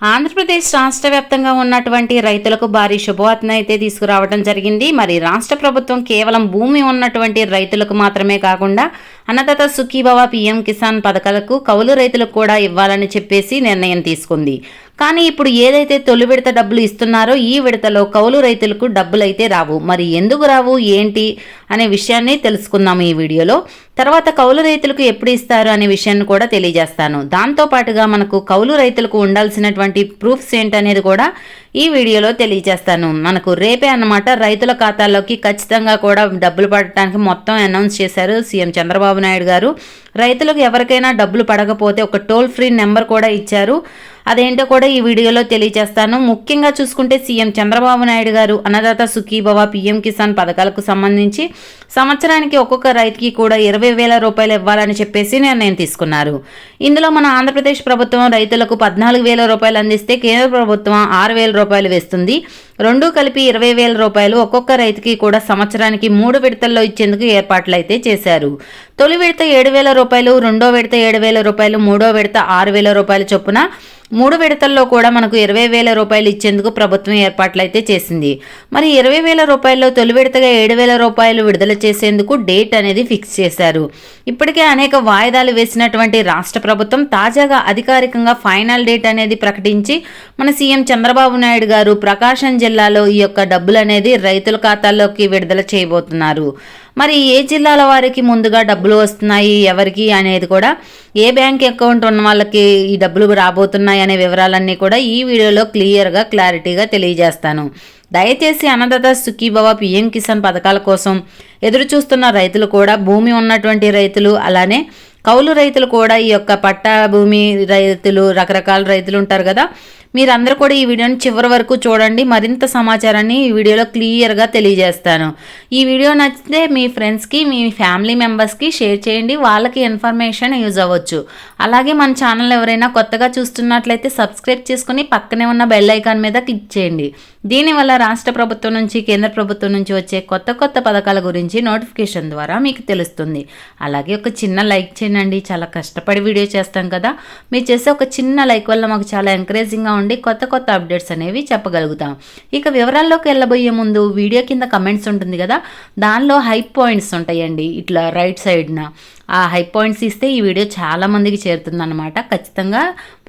ఆంధ్రప్రదేశ్ రాష్ట్ర వ్యాప్తంగా ఉన్నటువంటి రైతులకు భారీ శుభవార్తను అయితే తీసుకురావడం జరిగింది. మరి రాష్ట్ర ప్రభుత్వం కేవలం భూమి ఉన్నటువంటి రైతులకు మాత్రమే కాకుండా అన్నదాత సుఖీభవ పీఎం కిసాన్ పథకాలకు కౌలు రైతులకు కూడా ఇవ్వాలని చెప్పేసి నిర్ణయం తీసుకుంది. కానీ ఇప్పుడు ఏదైతే తొలి విడత డబ్బులు ఇస్తున్నారో ఈ విడతలో కౌలు రైతులకు డబ్బులైతే రావు. మరి ఎందుకు రావు? ఏంటి? అనే విషయాన్ని తెలుసుకుందాం ఈ వీడియోలో. తర్వాత కౌలు రైతులకు ఎప్పుడు ఇస్తారు అనే విషయాన్ని కూడా తెలియజేస్తాను. దాంతో పాటుగా మనకు కౌలు రైతులకు ఉండాల్సినటువంటి ప్రూఫ్స్ ఏంటనేది కూడా ఈ వీడియోలో తెలియజేస్తాను. మనకు రేపే అన్నమాట రైతుల ఖాతాల్లోకి ఖచ్చితంగా కూడా డబ్బులు పడటానికి మొత్తం అనౌన్స్ చేశారు సీఎం చంద్రబాబు నాయుడు గారు. రైతులకు ఎవరికైనా డబ్బులు పడకపోతే ఒక టోల్ ఫ్రీ నెంబర్ కూడా ఇచ్చారు. అదేంటో కూడా ఈ వీడియోలో తెలియజేస్తాను. ముఖ్యంగా చూసుకుంటే సీఎం చంద్రబాబు నాయుడు గారు అన్నదాత సుఖీభవ పీఎం కిసాన్ పథకాలకు సంబంధించి సంవత్సరానికి ఒక్కొక్క రైతుకి కూడా ఇరవై వేల రూపాయలు ఇవ్వాలని చెప్పేసి నిర్ణయం తీసుకున్నారు. ఇందులో మన ఆంధ్రప్రదేశ్ ప్రభుత్వం రైతులకు పద్నాలుగు వేల రూపాయలు అందిస్తే కేంద్ర ప్రభుత్వం ఆరు వేల రూపాయలు వేస్తుంది. రెండు కలిపి ఇరవై వేల రూపాయలు ఒక్కొక్క రైతుకి కూడా సంవత్సరానికి మూడు విడతల్లో ఇచ్చేందుకు ఏర్పాట్లు అయితే చేశారు. తొలి విడత ఏడు వేల రూపాయలు రెండో విడత ఏడు వేల రూపాయలు మూడో విడత ఆరు వేల రూపాయల చొప్పున మూడు విడతల్లో కూడా మనకు ఇరవై వేల రూపాయలు ఇచ్చేందుకు ప్రభుత్వం ఏర్పాట్లు అయితే చేసింది. మరి ఇరవై వేల రూపాయల్లో తొలి విడతగా ఏడు వేల రూపాయలు విడుదల చేసేందుకు డేట్ అనేది ఫిక్స్ చేశారు. ఇప్పటికే అనేక వాయిదాలు వేసినటువంటి రాష్ట్ర ప్రభుత్వం తాజాగా అధికారికంగా ఫైనల్ డేట్ అనేది ప్రకటించి మన సీఎం చంద్రబాబు నాయుడు గారు ప్రకాశం జిల్లాలో ఈ యొక్క డబ్బులు అనేది రైతుల ఖాతాల్లోకి విడుదల చేయబోతున్నారు. మరి ఏ జిల్లాల వారికి ముందుగా డబ్బులు వస్తున్నాయి ఎవరికి అనేది కూడా ఏ బ్యాంక్ అకౌంట్ ఉన్న వాళ్ళకి ఈ డబ్బులు రాబోతున్నాయి అనే వివరాలన్నీ కూడా ఈ వీడియోలో క్లియర్గా క్లారిటీగా తెలియజేస్తాను. దయచేసి అన్నదాత సుఖీభవ పిఎం కిసాన్ పథకాల కోసం ఎదురు చూస్తున్న రైతులు కూడా భూమి ఉన్నటువంటి రైతులు అలానే కౌలు రైతులు కూడా ఈ యొక్క పట్టా భూమి రైతులు రకరకాల రైతులు ఉంటారు కదా మీరందరూ కూడా ఈ వీడియోని చివరి వరకు చూడండి. మరింత సమాచారాన్ని ఈ వీడియోలో క్లియర్గా తెలియజేస్తాను. ఈ వీడియో నచ్చితే మీ ఫ్రెండ్స్కి మీ ఫ్యామిలీ మెంబర్స్కి షేర్ చేయండి. వాళ్ళకి ఇన్ఫర్మేషన్ యూజ్ అవ్వచ్చు. అలాగే మన ఛానల్ ఎవరైనా కొత్తగా చూస్తున్నట్లయితే సబ్స్క్రైబ్ చేసుకుని పక్కనే ఉన్న బెల్ ఐకాన్ మీద క్లిక్ చేయండి. దీనివల్ల రాష్ట్ర ప్రభుత్వం నుంచి కేంద్ర ప్రభుత్వం నుంచి వచ్చే కొత్త కొత్త పథకాల గురించి నోటిఫికేషన్ ద్వారా మీకు తెలుస్తుంది. అలాగే ఒక చిన్న లైక్ చేయండి. చాలా కష్టపడి వీడియో చేస్తాం కదా. మీరు చేసే ఒక చిన్న లైక్ వల్ల మాకు చాలా ఎంకరేజింగ్గా ఉండి కొత్త కొత్త అప్డేట్స్ అనేవి చెప్పగలుగుతాం. ఇక వివరాల్లోకి వెళ్ళబోయే ముందు వీడియో కింద కమెంట్స్ ఉంటుంది కదా దానిలో హై పాయింట్స్ ఉంటాయండి ఇట్లా రైట్ సైడ్న ఆ హై పాయింట్స్ ఇస్తే ఈ వీడియో చాలా మందికి చేరుతుందన్నమాట. ఖచ్చితంగా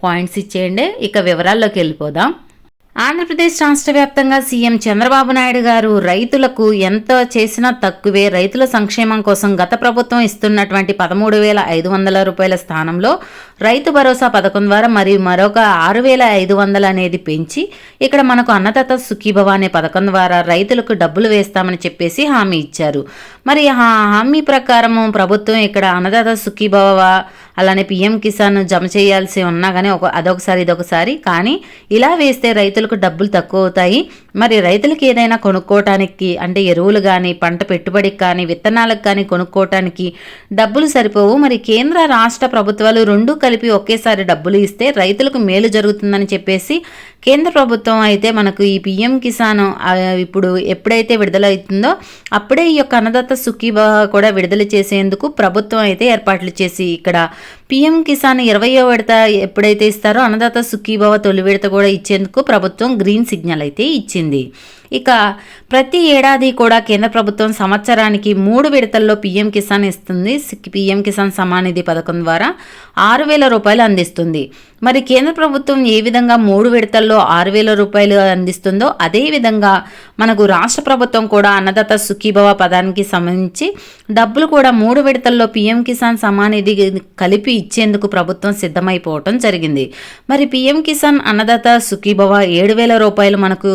పాయింట్స్ ఇచ్చేయండి. ఇక వివరాల్లోకి వెళ్ళిపోదాం. ఆంధ్రప్రదేశ్ రాష్ట్ర వ్యాప్తంగా సీఎం చంద్రబాబు నాయుడు గారు రైతులకు ఎంత చేసినా తక్కువే. రైతుల సంక్షేమం కోసం గత ప్రభుత్వం ఇస్తున్నటువంటి పదమూడు వేల ఐదు వందల రూపాయల స్థానంలో రైతు భరోసా పథకం ద్వారా మరియు మరొక ఆరు వేల ఐదు వందలు అనేది పెంచి ఇక్కడ మనకు అన్నదాత సుఖీభవ అనే పథకం ద్వారా రైతులకు డబ్బులు వేస్తామని చెప్పేసి హామీ ఇచ్చారు. మరి ఆ హామీ ప్రకారం ప్రభుత్వం ఇక్కడ అన్నదాత సుఖీభవ అలానే పిఎం కిసాన్ జమ చేయాల్సి ఉన్నా కానీ ఒక అదొకసారి ఇదొకసారి. కానీ ఇలా వేస్తే రైతులకు డబ్బులు తక్కువ అవుతాయి. మరి రైతులకి ఏదైనా కొనుక్కోవటానికి అంటే ఎరువులు కానీ పంట పెట్టుబడికి కానీ విత్తనాలకు కానీ కొనుక్కోవటానికి డబ్బులు సరిపోవు. మరి కేంద్ర రాష్ట్ర ప్రభుత్వాలు రెండు కలిపి ఒకేసారి డబ్బులు ఇస్తే రైతులకు మేలు జరుగుతుందని చెప్పేసి కేంద్ర ప్రభుత్వం అయితే మనకు ఈ పిఎం కిసాన్ ఇప్పుడు ఎప్పుడైతే విడుదల అవుతుందో అప్పుడే ఈ యొక్క అన్నదాత సుఖీభ కూడా విడుదల చేసేందుకు ప్రభుత్వం అయితే ఏర్పాట్లు చేసి ఇక్కడ పిఎం కిసాన్ ఇరవయో విడత ఎప్పుడైతే ఇస్తారో అన్నదాత సుఖీభావ తొలి విడత కూడా ఇచ్చేందుకు ప్రభుత్వం గ్రీన్ సిగ్నల్ అయితే ఇచ్చింది. ఇక ప్రతి ఏడాది కూడా కేంద్ర ప్రభుత్వం సంవత్సరానికి మూడు విడతల్లో పీఎం కిసాన్ ఇస్తుంది. పీఎం కిసాన్ సమానిధి పథకం ద్వారా ఆరు వేల రూపాయలు అందిస్తుంది. మరి కేంద్ర ప్రభుత్వం ఏ విధంగా మూడు విడతల్లో ఆరు వేల రూపాయలు అందిస్తుందో అదే విధంగా మనకు రాష్ట్ర ప్రభుత్వం కూడా అన్నదాత సుఖీభవ పదానికి సంబంధించి డబ్బులు కూడా మూడు విడతల్లో పీఎం కిసాన్ సమానిధి కలిపి ఇచ్చేందుకు ప్రభుత్వం సిద్ధమైపోవటం జరిగింది. మరి పీఎం కిసాన్ అన్నదాత సుఖీభవ ఏడు వేల రూపాయలు మనకు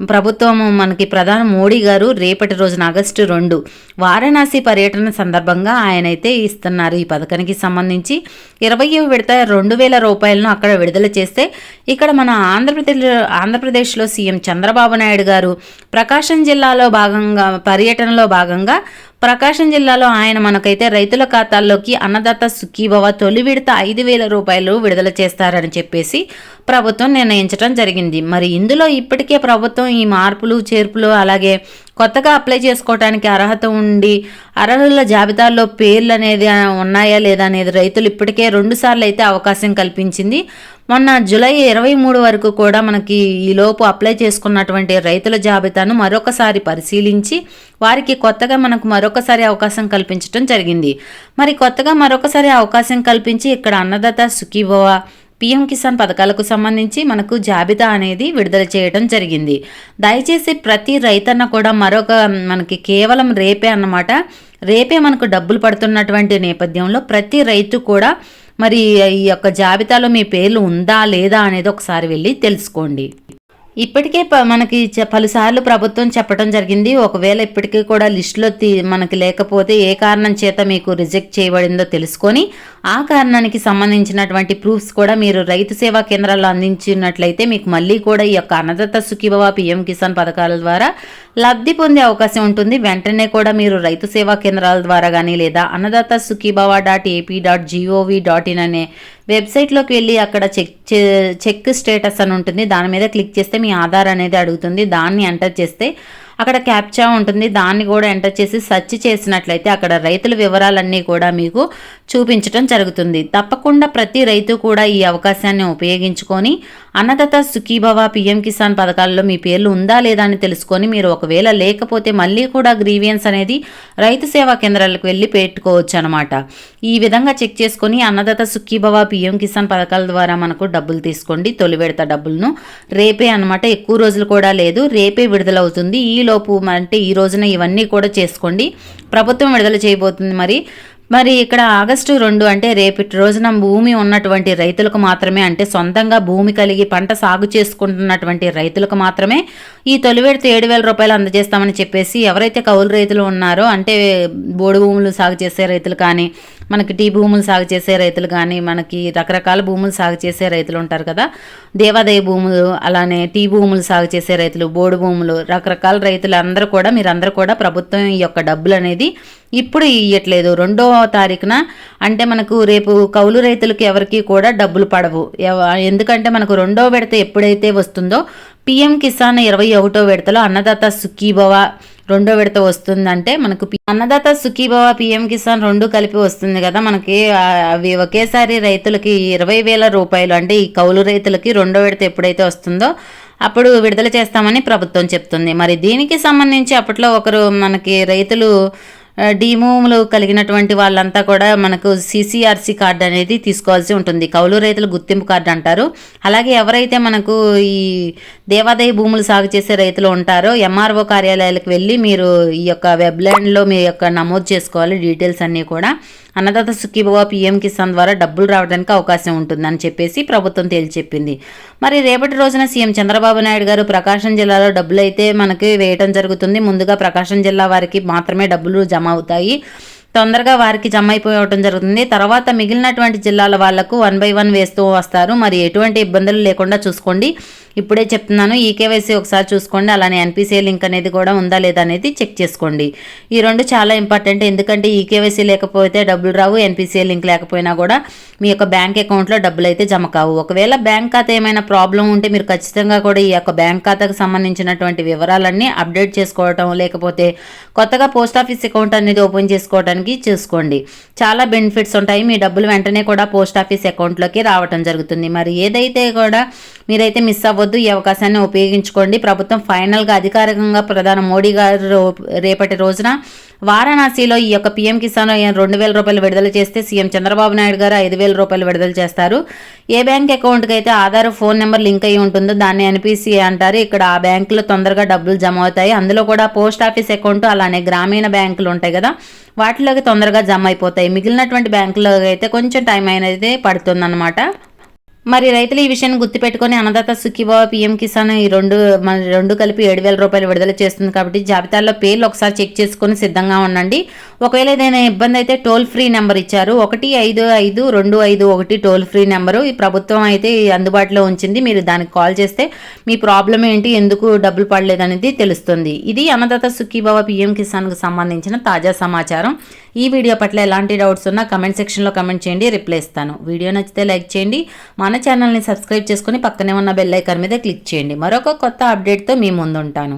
ప్రభుత్వం మనకి ప్రధాని మోడీ గారు రేపటి రోజున ఆగస్టు రెండు వారణాసి పర్యటన సందర్భంగా ఆయనైతే ఇస్తున్నారు. ఈ పథకానికి సంబంధించి ఇరవై విడత రెండు వేల రూపాయలను అక్కడ విడుదల చేస్తే ఇక్కడ మన ఆంధ్రప్రదేశ్ ఆంధ్రప్రదేశ్లో సీఎం చంద్రబాబు నాయుడు గారు ప్రకాశం జిల్లాలో భాగంగా పర్యటనలో భాగంగా ప్రకాశం జిల్లాలో ఆయన మనకైతే రైతుల ఖాతాల్లోకి అన్నదాత సుఖీభవ తొలి విడత ఐదు వేల రూపాయలు విడుదల చేస్తారని చెప్పేసి ప్రభుత్వం నిర్ణయించడం జరిగింది. మరి ఇందులో ఇప్పటికే ప్రభుత్వం ఈ మార్పులు చేర్పులు అలాగే కొత్తగా అప్లై చేసుకోవడానికి అర్హత ఉండి అర్హుల జాబితాలో పేర్లు అనేది ఉన్నాయా లేదా అనేది రైతులు ఇప్పటికే రెండుసార్లు అయితే అవకాశం కల్పించింది. మొన్న జూలై ఇరవై మూడు వరకు కూడా మనకి ఈలోపు అప్లై చేసుకున్నటువంటి రైతుల జాబితాను మరొకసారి పరిశీలించి వారికి కొత్తగా మనకు మరొకసారి అవకాశం కల్పించడం జరిగింది. మరి కొత్తగా మరొకసారి అవకాశం కల్పించి ఇక్కడ అన్నదాత సుఖీభవ పీఎం కిసాన్ పథకాలకు సంబంధించి మనకు జాబితా అనేది విడుదల చేయడం జరిగింది. దయచేసి ప్రతి రైతన్న కూడా మరొక మనకి కేవలం రేపే అన్నమాట. రేపే మనకు డబ్బులు పడుతున్నటువంటి నేపథ్యంలో ప్రతి రైతు కూడా మరి ఈ యొక్క జాబితాలో మీ పేర్లు ఉందా లేదా అనేది ఒకసారి వెళ్ళి తెలుసుకోండి. ఇప్పటికే మనకి పలుసార్లు ప్రభుత్వం చెప్పడం జరిగింది. ఒకవేళ ఇప్పటికీ కూడా లిస్టులో మనకి లేకపోతే ఏ కారణం చేత మీకు రిజెక్ట్ చేయబడిందో తెలుసుకొని ఆ కారణానికి సంబంధించినటువంటి ప్రూఫ్స్ కూడా మీరు రైతు సేవా కేంద్రాల్లో అందించినట్లయితే మీకు మళ్ళీ కూడా ఈ యొక్క అన్నదత్త సుఖీభవ పిఎం కిసాన్ పథకాల ద్వారా లబ్ధి పొందే అవకాశం ఉంటుంది. వెంటనే కూడా మీరు రైతు సేవా కేంద్రాల ద్వారా కానీ లేదా Annadata Sukhibhava dot AP dot gov dot in అనే వెబ్సైట్లోకి వెళ్ళి అక్కడ చెక్ చెక్ స్టేటస్ అని ఉంటుంది. దాని మీద క్లిక్ చేస్తే మీ ఆధార్ అనేది అడుగుతుంది. దాన్ని ఎంటర్ చేస్తే అక్కడ క్యాప్చా ఉంటుంది. దాన్ని కూడా ఎంటర్ చేసి సెర్చ్ చేసినట్లయితే అక్కడ రైతుల వివరాలన్నీ కూడా మీకు చూపించడం జరుగుతుంది. తప్పకుండా ప్రతి రైతు కూడా ఈ అవకాశాన్ని ఉపయోగించుకొని అన్నదాత సుఖీభవ పీఎం కిసాన్ పథకాల్లో మీ పేర్లు ఉందా లేదా అని తెలుసుకొని మీరు ఒకవేళ లేకపోతే మళ్ళీ కూడా గ్రీవియన్స్ అనేది రైతు సేవా కేంద్రాలకు వెళ్ళి పెట్టుకోవచ్చు అనమాట ఈ విధంగా చెక్ చేసుకొని అన్నదాత సుఖీభవ పీఎం కిసాన్ పథకాల ద్వారా మనకు డబ్బులు తీసుకోండి. తొలి విడత డబ్బులను రేపే అనమాట ఎక్కువ రోజులు కూడా లేదు. రేపే విడుదలవుతుంది. ఈ లోపు అంటే ఈ రోజున ఇవన్నీ కూడా చేసుకోండి. ప్రభుత్వం విడుదల చేయబోతుంది మరి. మరి ఇక్కడ ఆగస్టు రెండు అంటే రేపటి రోజున భూమి ఉన్నటువంటి రైతులకు మాత్రమే అంటే సొంతంగా భూమి కలిగి పంట సాగు చేసుకుంటున్నటువంటి రైతులకు మాత్రమే ఈ తొలి విడత ఏడు వేల రూపాయలు అందజేస్తామని చెప్పేసి ఎవరైతే కౌలు రైతులు ఉన్నారో అంటే బోడు భూములు సాగు చేసే రైతులు కానీ మనకి టీ భూములు సాగు చేసే రైతులు కానీ మనకి రకరకాల భూములు సాగు చేసే రైతులు ఉంటారు కదా. దేవాదాయ భూములు అలానే టీ భూములు సాగు చేసే రైతులు బోడు భూములు రకరకాల రైతులు అందరూ కూడా మీరందరూ కూడా ప్రభుత్వం ఈ యొక్క డబ్బులు అనేది ఇప్పుడు ఇవ్వట్లేదు రెండో తారీఖున అంటే మనకు రేపు కౌలు రైతులకి ఎవరికి కూడా డబ్బులు పడవు. ఎందుకంటే మనకు రెండో విడత ఎప్పుడైతే వస్తుందో పిఎం కిసాన్ ఇరవై ఒకటో విడతలో అన్నదాత సుఖీభవ రెండో విడత వస్తుందంటే మనకు అన్నదాత సుఖీభవ పిఎం కిసాన్ రెండు కలిపి వస్తుంది కదా. మనకి అవి ఒకేసారి రైతులకి ఇరవై వేల రూపాయలు అంటే ఈ కౌలు రైతులకి రెండో విడత ఎప్పుడైతే వస్తుందో అప్పుడు విడుదల చేస్తామని ప్రభుత్వం చెప్తుంది. మరి దీనికి సంబంధించి అప్పట్లో ఒకరు మనకి రైతులు డీమూములు కలిగినటువంటి వాళ్ళంతా కూడా మనకు సిసిఆర్సి కార్డు అనేది తీసుకోవాల్సి ఉంటుంది. కౌలు రైతుల గుర్తింపు కార్డు అంటారు. అలాగే ఎవరైతే మనకు ఈ దేవాదాయ భూములు సాగు చేసే రైతులు ఉంటారో ఎంఆర్ఓ కార్యాలయాలకు వెళ్ళి మీరు ఈ యొక్క వెబ్లైన్లో మీ యొక్క నమోదు చేసుకోవాలి డీటెయిల్స్ అన్నీ కూడా. అన్నదాత సుఖీభవ పీఎం కిసాన్ ద్వారా డబ్బులు రావడానికి అవకాశం ఉంటుందని చెప్పేసి ప్రభుత్వం తేల్చెప్పింది. మరి రేపటి రోజున సీఎం చంద్రబాబు నాయుడు గారు ప్రకాశం జిల్లాలో డబ్బులు అయితే మనకి వేయటం జరుగుతుంది. ముందుగా ప్రకాశం జిల్లా వారికి మాత్రమే డబ్బులు జమ అవుతాయి. తొందరగా వారికి జమ అయిపోవటం జరుగుతుంది. తర్వాత మిగిలినటువంటి జిల్లాల వాళ్ళకు వన్ బై వన్ వేస్తూ వస్తారు. మరి ఎటువంటి ఇబ్బందులు లేకుండా చూసుకోండి. ఇప్పుడే చెప్తున్నాను ఈ కేవైసీ ఒకసారి చూసుకోండి. అలానే ఎన్పిసిఐ లింక్ అనేది కూడా ఉందా లేదా అనేది చెక్ చేసుకోండి. ఈ రెండు చాలా ఇంపార్టెంట్. ఎందుకంటే ఈ కేవైసీ లేకపోతే డబ్బులు రావు ఎన్పిసిఐ లింక్ లేకపోయినా కూడా మీ యొక్క బ్యాంక్ అకౌంట్లో డబ్బులు అయితే జమ కావు. ఒకవేళ బ్యాంక్ ఖాతా ఏమైనా ప్రాబ్లం ఉంటే మీరు ఖచ్చితంగా కూడా ఈ యొక్క బ్యాంక్ ఖాతాకు సంబంధించినటువంటి వివరాలన్నీ అప్డేట్ చేసుకోవటం లేకపోతే కొత్తగా పోస్ట్ ఆఫీస్ అకౌంట్ అనేది ఓపెన్ చేసుకోవడానికి చూసుకోండి. చాలా బెనిఫిట్స్ ఉంటాయి. మీ డబ్బులు వెంటనే కూడా పోస్ట్ ఆఫీస్ అకౌంట్లోకి రావటం జరుగుతుంది. మరి ఏదైతే కూడా మీరైతే మిస్ అవ్వద్దు ఈ అవకాశాన్ని ఉపయోగించుకోండి. ప్రభుత్వం ఫైనల్గా అధికారికంగా ప్రధాని మోడీ గారు రేపటి రోజున వారణాసిలో ఈ యొక్క పీఎం కిసాన్ రెండు వేల రూపాయలు విడుదల చేస్తే సీఎం చంద్రబాబు నాయుడు గారు ఐదు వేల రూపాయలు విడుదల చేస్తారు. ఏ బ్యాంక్ అకౌంట్కి అయితే ఆధార్ ఫోన్ నెంబర్ లింక్ అయ్యి ఉంటుందో దాన్ని ఎన్పిసి అంటారు. ఇక్కడ ఆ బ్యాంకులో తొందరగా డబ్బులు జమ అవుతాయి. అందులో కూడా పోస్ట్ ఆఫీస్ అకౌంట్ అలానే గ్రామీణ బ్యాంకులు ఉంటాయి కదా. వాటిలోకి తొందరగా జమ అయిపోతాయి. మిగిలినటువంటి బ్యాంకులో అయితే కొంచెం టైం అనేది పడుతుందన్నమాట. మరి రైతులు ఈ విషయాన్ని గుర్తుపెట్టుకుని అన్నదాత సుఖీభావ పీఎం కిసాన్ ఈ రెండు మన రెండు కలిపి ఏడు వేల రూపాయలు విడుదల చేస్తుంది కాబట్టి జాబితాలో పేర్లు ఒకసారి చెక్ చేసుకుని సిద్ధంగా ఉండండి. ఒకవేళ ఏదైనా ఇబ్బంది అయితే టోల్ ఫ్రీ నెంబర్ ఇచ్చారు. ఒకటి ఐదు ఐదు రెండు ఐదు ఒకటి టోల్ ఫ్రీ నెంబరు ఈ ప్రభుత్వం అయితే అందుబాటులో ఉంచింది. మీరు దానికి కాల్ చేస్తే మీ ప్రాబ్లం ఏంటి ఎందుకు డబ్బులు పడలేదు అనేది తెలుస్తుంది. ఇది అన్నదాత సుఖీభావ పీఎం కిసాన్కు సంబంధించిన తాజా సమాచారం. ఈ వీడియో పట్ల ఎలాంటి డౌట్స్ ఉన్నా కమెంట్ సెక్షన్లో కమెంట్ చేయండి. రిప్లై ఇస్తాను. వీడియో నచ్చితే లైక్ చేయండి. మన ఛానల్ని సబ్స్క్రైబ్ చేసుకుని పక్కనే ఉన్న బెల్ ఐకాన్ మీద క్లిక్ చేయండి. మరొక కొత్త అప్డేట్తో మీ ముందుంటాను.